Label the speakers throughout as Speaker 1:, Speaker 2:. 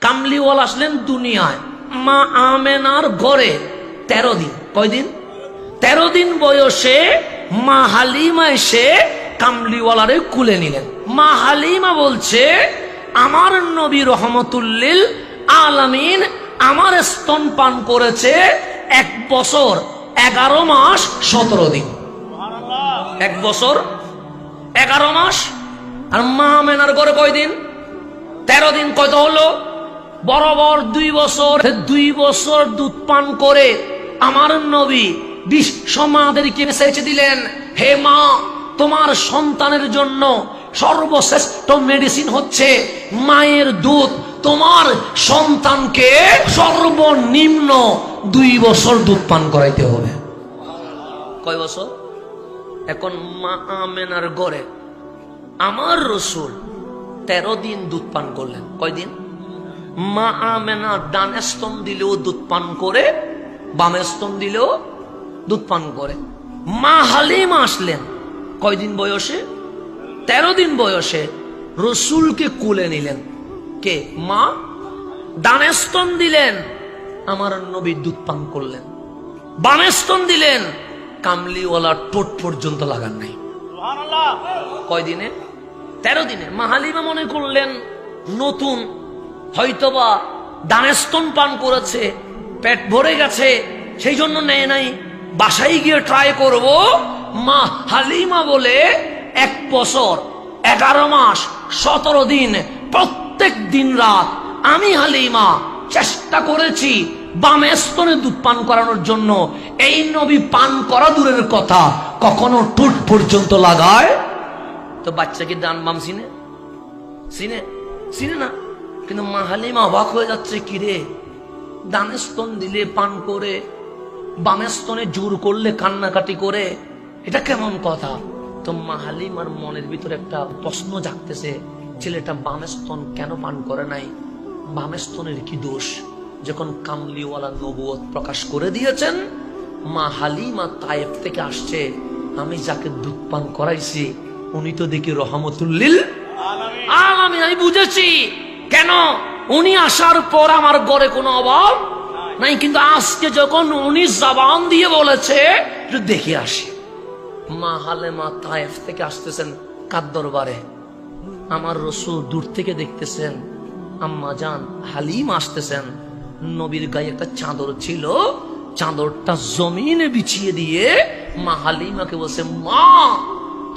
Speaker 1: কামলিওয়াল আসলেন দুনিয়ায়। মা আমেনার ঘরে। তেরো দিন। কয়দিন তেরো দিন বয়সে মা হালিমা এসে কামলিওয়ালারে কুলে নিলেন। মা হালিমা বলছে, আমার নবী রহমতুল্লিল আলামিন আমার স্তন পান করেছে এক বছর, এগারো মাস, সতেরো দিন। এক বছর, এগারো মাস। আর মা আমেনার ঘরে কয়দিন তেরো দিন কত হলো? বরাবর দুই বছর দুই বছর দুধ পান করে আমার নবী বিশ্ব মাদেরকে মেসেজ দিলেন, হে মা, তোমার সন্তানের জন্য সর্বশ্রেষ্ঠ মেডিসিন হচ্ছে মায়ের দুধ। তোমার সন্তানকে সর্বনিম্ন দুই বছর দুধ পান করাইতে হবে। কয় বছর? এখন মা আমেনার গড়ে আমার রসুল তেরো দিন দুধ পান করলেন। কয়দিন মা আমেনা ডান স্তন দিলেও দুধ পান করে বাম স্তন দিলেও দুধ পান করে। মা হালিমা আসলেন। কয়দিন বয়সে? তেরো দিন বয়সে রসুলকে কুলে নিলেন। কে? মা? ডান স্তন দিলেন আমার নবী দুধ পান করলেন। বাম স্তন দিলেন কামলিওয়ালা টোট পর্যন্ত লাগান নাই। কয়দিনে? তেরো দিনে। মাহালিমা মনে করলেন নতুন হয়তোবা দানেস্তন পান করেছে, পেট ভরে গেছে, সেই জন্য নেয় নাই। বাসায় গিয়ে ট্রাই করব, মা হালিমা বলে এক বছর, এগারো মাস, সতেরো দিন, প্রত্যেক দিন রাত আমি হালিমা চেষ্টা করেছি বামে স্তনে দুধ পান করানোর জন্য। এই নবী পান করা দূরের কথা, কখনো টুট পর্যন্ত লাগায়? তো বাচ্চাকে দান বাম সিনে? সিনে? চিনে না? কিন্তু মা হালিমা অবাক হয়ে যাচ্ছে কিরে ডানে স্তন দিলে পান করে, বামে স্তনে জোর করলে কান্নাকাটি করে, এটা কেমন কথা? তো মা হালিমার মনের ভিতরে একটা প্রশ্ন জাগতেছে, ছেলেটা বামে স্তন কেন পান করে নাই? বামে স্তনের কি দোষ? যখন কামলিওয়ালা নবুয়ত প্রকাশ করে দিয়েছেন মা হালিমা তায়েফ থেকে আসছে, আমি যাকে দুধ পান করাইছি, উনি তো দেখি রহমতুল্লিল আমি আমি বুঝেছি। কেন? উনি আসার পর আমার গড়ে কোনো অভাব নাই, কিন্তু আজকে যখন উনি জবান দিয়ে বলেছে দেখে আসি। মা হালেমা তায়েফ থেকে আসতেছেন কার দরবারে? আমার রসুল দূর থেকে দেখতেছেন, আম্মা জান হালিম আসতেছেন। নবীর গায়ে একটা চাদর ছিল, চাদরটা জমিনে বিছিয়ে দিয়ে মা হালিমাকে বলছে, মা,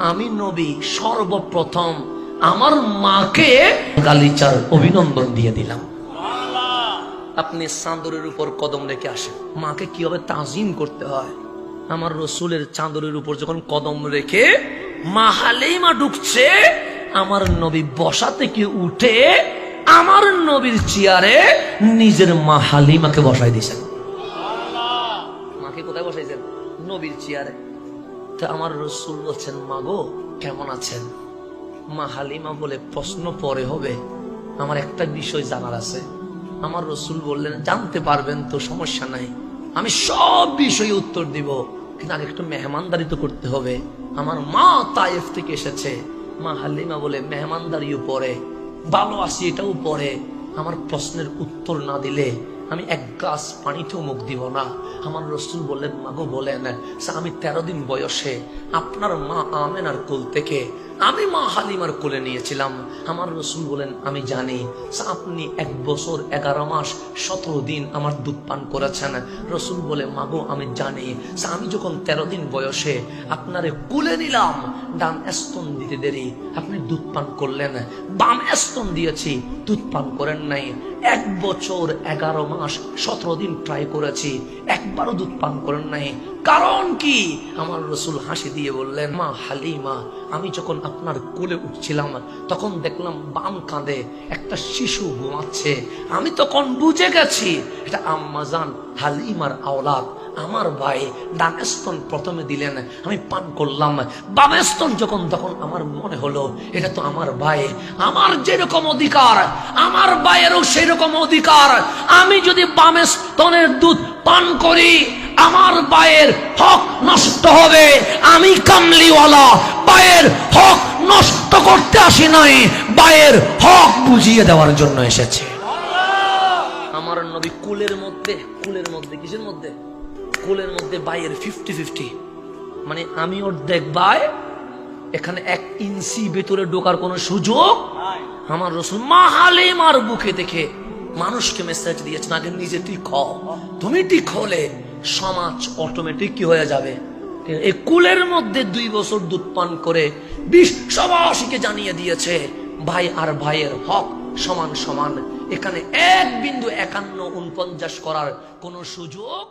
Speaker 1: আমি নবী সর্বপ্রথম আমার মাকে গালিচার অভিনন্দন দিয়ে দিলাম। আপনি চাঁদরের উপর কদম রেখে আসেন। মাকে কীভাবে তাজিম করতে হয়? আমার রসুলের চাঁদরের উপর যখন কদম রেখে মা হালিমা ঢুকছে আমার নবী বসা থেকে উঠে আমার নবীর চেয়ারে নিজের মা হালিমাকে বসাই দিয়েছেন মাকে কোথায় বসাইছেন? নবীর চেয়ারে। তো আমার রসুল বলছেন মাগো কেমন আছেন? মা হালিমা বলে, প্রশ্ন পরে হবে। আমার একটা বিষয় জানার আছে। আমার রসুল বললেন, জানতে পারবেন তো, সমস্যা নাই। আমি সব বিষয়ে উত্তর দিব। কিন্তু আগে একটু মেহমানদারি তো করতে হবে। আমার মা তাইফ থেকে এসেছে। মা হালিমা বলে, মেহমানদারিও পরে। ভালো আছি এটাও পরে। আমার প্রশ্নের উত্তর না দিলে আমি এক গ্লাস পানিতেও মুখ দিব না। আমার রসুল বললেন, মাগো, বলেন "সা আমি তেরো দিন বয়সে আপনার মা আমেনার কোল থেকে আমি মা হালিমার কোলে নিয়েছিলাম। আমার রসুল বলেন, আমি জানি আপনি এক বছর এগারো মাস সতেরো দিন আমার দুধ পান করেছেন। রসুল বলে, মাগো, আমি জানি "সা আমি যখন তেরো দিন বয়সে আপনারে কুলে নিলাম, ডান স্তন দিতে দেরি, আপনি দুধ পান করলেন, বাম স্তন দিয়েছি, দুধ পান করেন নাই। এক বছর এগারো মাস সতেরো দিন ট্রাই করেছি, একবারও দুধ পান করেন নাই। কারণ কি? আমার রসুল হাসি দিয়ে বললেন, মা হালিমা, আমি যখন আপনার কোলে উঠছিলাম, তখন দেখলাম বাম কাঁধে একটা শিশু ঘুমাচ্ছে। আমি তখন বুঝে গেছি, এটা আম্মাজান হালিমার আওলাদ। আমার ভাই ডান স্তন প্রথমে দিলেন আমি পান করলাম। বাম স্তন যখন তখন আমার মনে হলো এটা তো আমার ভাই। আমার যেরকম অধিকার আমার ভাইয়েরও সেরকম অধিকার। আমি যদি বাম স্তনের দুধ পান করি আমার বায়ের হক নষ্ট হবে। আমি কামলিওয়ালা বায়ের হক নষ্ট করতে আসি নাই। বায়ের হক বুঝিয়ে দেওয়ার জন্য এসেছে। আমার নবী কুলের মধ্যে কুলের মধ্যে কিসের মধ্যে? কুলের মধ্যে বাইয়ের ফিফটি ফিফটি মানে আমি অর্ধেক বাই এখানে এক ইঞ্চি ভেতরে ঢোকার কোনো সুযোগ আমার রসুল মাহালিমার বুকে দেখে মানুষকে মেসেজ দিয়েছেন, আগে নিজে ঠিক হও। তুমি ঠিক হলে সমাজ অটোমেটিক কি হয়ে যাবে? এই কুলের মধ্যে দুই বছর দুধ পান করে বিশ্ববাসীকে জানিয়ে দিয়েছে, ভাই আর ভাইয়ের হক সমান সমান। এখানে এক বিন্দু একান্ন উনপঞ্চাশ করার কোনো সুযোগ